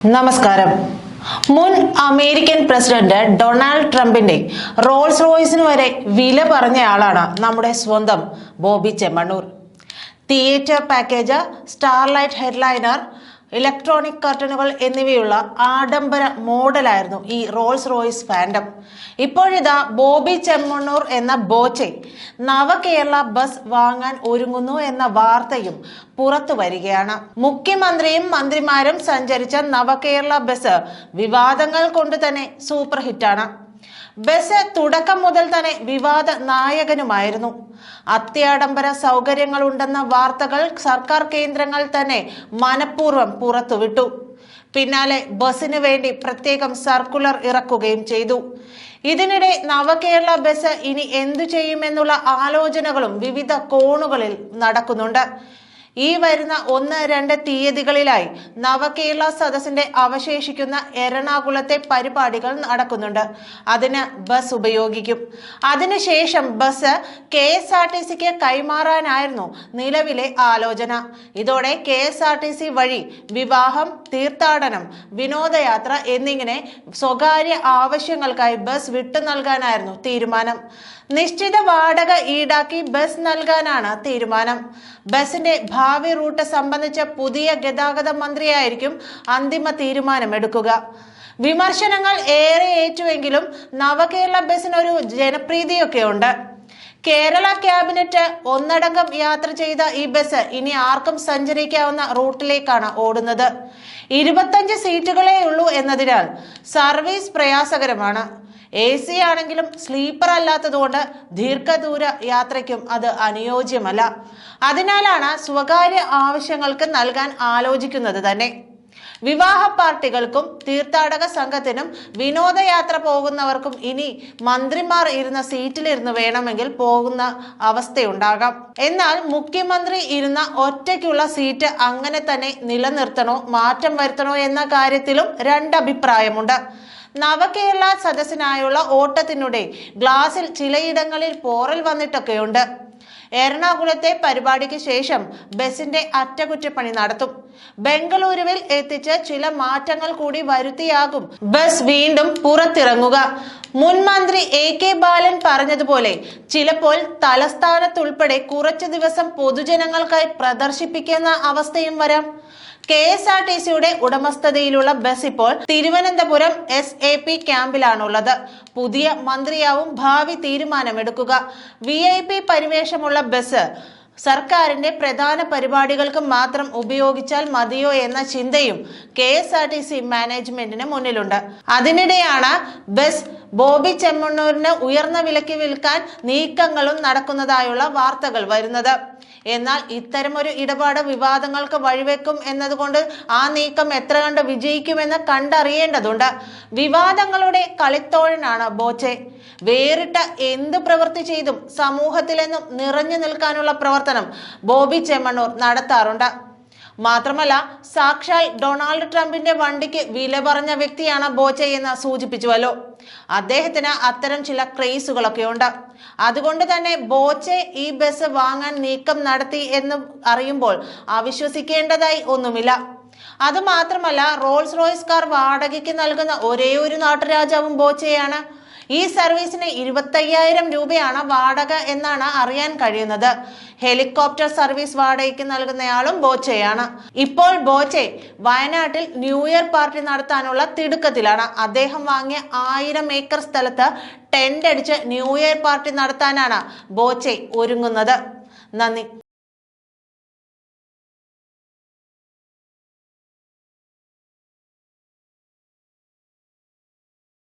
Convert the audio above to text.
നമസ്കാരം. മുൻ American president Donald ട്രംപിന്റെ റോൾസ് റോയ്സിന് വരെ വില പറഞ്ഞയാളാണ് നമ്മുടെ സ്വന്തം Bobby Chemmanur. Theatre package starlight headliner electronic കർട്ടനുകൾ എന്നിവയുള്ള ആഡംബര മോഡലായിരുന്നു ഈ റോൾസ് റോയ്സ് ഫാൻഡം. ഇപ്പോഴിതാ ബോബി ചെമ്മണ്ണൂർ എന്ന ബോച്ചെ നവകേരള ബസ് വാങ്ങാൻ ഒരുങ്ങുന്നു എന്ന വാർത്തയും പുറത്തു വരികയാണ്. മുഖ്യമന്ത്രിയും മന്ത്രിമാരും സഞ്ചരിച്ച നവകേരള ബസ് വിവാദങ്ങൾ കൊണ്ട് തന്നെ സൂപ്പർ ഹിറ്റാണ് ബസ് തുടക്കം മുതൽ തന്നെ വിവാദ നായകനുമായിരുന്നു. അത്യാഡംബര സൗകര്യങ്ങൾ ഉണ്ടെന്ന വാർത്തകൾ സർക്കാർ കേന്ദ്രങ്ങൾ തന്നെ മനഃപൂർവം പുറത്തുവിട്ടു. പിന്നാലെ ബസ്സിനു വേണ്ടി പ്രത്യേകം സർക്കുലർ ഇറക്കുകയും ചെയ്തു. ഇതിനിടെ നവകേരള ബസ് ഇനി എന്തു ചെയ്യുമെന്നുള്ള ആലോചനകളും വിവിധ കോണുകളിൽ നടക്കുന്നുണ്ട്. ഈ വരുന്ന ഒന്ന് രണ്ട് തീയതികളിലായി നവകേരള സദസ്സിന്റെ അവശേഷിക്കുന്ന എറണാകുളത്തെ പരിപാടികൾ നടക്കുന്നുണ്ട്. അതിന് ബസ് ഉപയോഗിക്കും. അതിനുശേഷം bus K S R T സിക്ക് കൈമാറാനായിരുന്നു നിലവിലെ ആലോചന. ഇതോടെ K S R T C വഴി വിവാഹം തീർത്ഥാടനം വിനോദയാത്ര എന്നിങ്ങനെ സ്വകാര്യ ആവശ്യങ്ങൾക്കായി ബസ് വിട്ടു നൽകാനായിരുന്നു തീരുമാനം. നിശ്ചിത വാടക ഈടാക്കി ബസ് നൽകാനാണ് തീരുമാനം. ബസിന്റെ ഭാവി റൂട്ട് സംബന്ധിച്ച പുതിയ ഗതാഗത മന്ത്രിയായിരിക്കും അന്തിമ തീരുമാനമെടുക്കുക. വിമർശനങ്ങൾ ഏറെ ഏറ്റുവെങ്കിലും നവകേരള ബസ്സിനൊരു ജനപ്രീതിയൊക്കെ ഉണ്ട് കേരള ക്യാബിനറ്റ് ഒന്നടങ്കം യാത്ര ചെയ്ത ഈ ബസ് ഇനി ആർക്കും സഞ്ചരിക്കാവുന്ന റൂട്ടിലേക്കാണ് ഓടുന്നത്. ഇരുപത്തഞ്ച് സീറ്റുകളേ ഉള്ളൂ എന്നതിനാൽ സർവീസ് പ്രയാസകരമാണ്. എ സി ആണെങ്കിലും സ്ലീപ്പർ അല്ലാത്തതുകൊണ്ട് ദീർഘദൂര യാത്രയ്ക്കും അത് അനുയോജ്യമല്ല. അതിനാലാണ് സ്വകാര്യ ആവശ്യങ്ങൾക്ക് നൽകാൻ ആലോചിക്കുന്നത് തന്നെ. വിവാഹ പാർട്ടികൾക്കും തീർത്ഥാടക സംഘത്തിനും വിനോദയാത്ര പോകുന്നവർക്കും ഇനി മന്ത്രിമാർ ഇരുന്ന സീറ്റിലിരുന്ന് വേണമെങ്കിൽ പോകുന്ന അവസ്ഥയുണ്ടാകാം. എന്നാൽ മുഖ്യമന്ത്രി ഇരുന്ന ഒറ്റയ്ക്കുള്ള സീറ്റ് അങ്ങനെ തന്നെ നിലനിർത്തണോ മാറ്റം വരുത്തണോ എന്ന കാര്യത്തിലും രണ്ടഭിപ്രായമുണ്ട്. നവകേരള സദസ്സിനായുള്ള ഓട്ടത്തിനിടെ ഗ്ലാസിൽ ചിലയിടങ്ങളിൽ പോറൽ വന്നിട്ടൊക്കെയുണ്ട്. എറണാകുളത്തെ പരിപാടിക്ക് ശേഷം ബസിന്റെ അറ്റകുറ്റപ്പണി നടത്തും. ബംഗളൂരുവിൽ എത്തിച്ച് ചില മാറ്റങ്ങൾ കൂടി വരുത്തിയാകും. ബസ് വീണ്ടും പുറത്തിറങ്ങുക. മുൻ മന്ത്രി എ കെ ബാലൻ പറഞ്ഞതുപോലെ ചിലപ്പോൾ തലസ്ഥാനത്തുൾപ്പെടെ കുറച്ചു ദിവസം പൊതുജനങ്ങൾക്കായി പ്രദർശിപ്പിക്കുന്ന അവസ്ഥയും വരാം. കെ എസ് ആർ ടി സിയുടെ ഉടമസ്ഥതയിലുള്ള ബസ് ഇപ്പോൾ തിരുവനന്തപുരം എസ് എ പി ക്യാമ്പിലാണുള്ളത്. പുതിയ മന്ത്രിയാവും ഭാവി തീരുമാനമെടുക്കുക. വി ഐ പി പരിവേഷമുള്ള ബസ് സർക്കാരിന്റെ പ്രധാന പരിപാടികൾക്ക് മാത്രം ഉപയോഗിച്ചാൽ മതിയോ എന്ന ചിന്തയും K S R T C മാനേജ്മെന്റിന് മുന്നിലുണ്ട്. അതിനിടെയാണ് ബസ് ബോബി ചെമ്മണ്ണൂരിന് ഉയർന്ന വിലയ്ക്ക് വിൽക്കാൻ നീക്കങ്ങളും നടക്കുന്നതായുള്ള വാർത്തകൾ വരുന്നത്. എന്നാൽ ഇത്തരമൊരു ഇടപാട് വിവാദങ്ങൾക്ക് വഴിവെക്കും എന്നതുകൊണ്ട് ആ നീക്കം എത്ര കണ്ട് വിജയിക്കുമെന്ന് കണ്ടറിയേണ്ടതുണ്ട്. വിവാദങ്ങളുടെ കളിത്തോഴനാണ് ബോച്ചെ. വേറിട്ട എന്ത് പ്രവൃത്തി ചെയ്തും സമൂഹത്തിലെന്നും നിറഞ്ഞു നിൽക്കാനുള്ള പ്രവർത്തനം ബോബി ചെമ്മണ്ണൂർ നടത്താറുണ്ട്. മാത്രമല്ല സാക്ഷാൽ ഡൊണാൾഡ് ട്രംപിന്റെ വണ്ടിക്ക് വില പറഞ്ഞ വ്യക്തിയാണ് ബോച്ച എന്ന് സൂചിപ്പിച്ചുവല്ലോ. അദ്ദേഹത്തിന് അത്തരം ചില ക്രേസുകളൊക്കെ ഉണ്ട്. അതുകൊണ്ട് തന്നെ ബോച്ചെ ഈ ബസ് വാങ്ങാൻ നീക്കം നടത്തി എന്ന് അറിയുമ്പോൾ അവിശ്വസിക്കേണ്ടതായി ഒന്നുമില്ല. അത് മാത്രമല്ല റോൾസ് റോയ്സ് കാർ വാടകയ്ക്ക് നൽകുന്ന ഒരേ ഒരു നാട്ടുരാജാവും ബോച്ചയാണ്. ഈ സർവീസിന് ഇരുപത്തയ്യായിരം രൂപയാണ് വാടക എന്നാണ് അറിയാൻ കഴിയുന്നത്. ഹെലികോപ്റ്റർ സർവീസ് വാടകയ്ക്ക് നൽകുന്നയാളും ബോച്ചയാണ്. ഇപ്പോൾ ബോച്ചെ വയനാട്ടിൽ ന്യൂ ഇയർ പാർട്ടി നടത്താനുള്ള തിടുക്കത്തിലാണ്. അദ്ദേഹം വാങ്ങിയ ആയിരം ഏക്കർ സ്ഥലത്ത് ടെന്റ് അടിച്ച് ന്യൂ ഇയർ പാർട്ടി നടത്താനാണ് ബോച്ചെ ഒരുങ്ങുന്നത്. നന്ദി.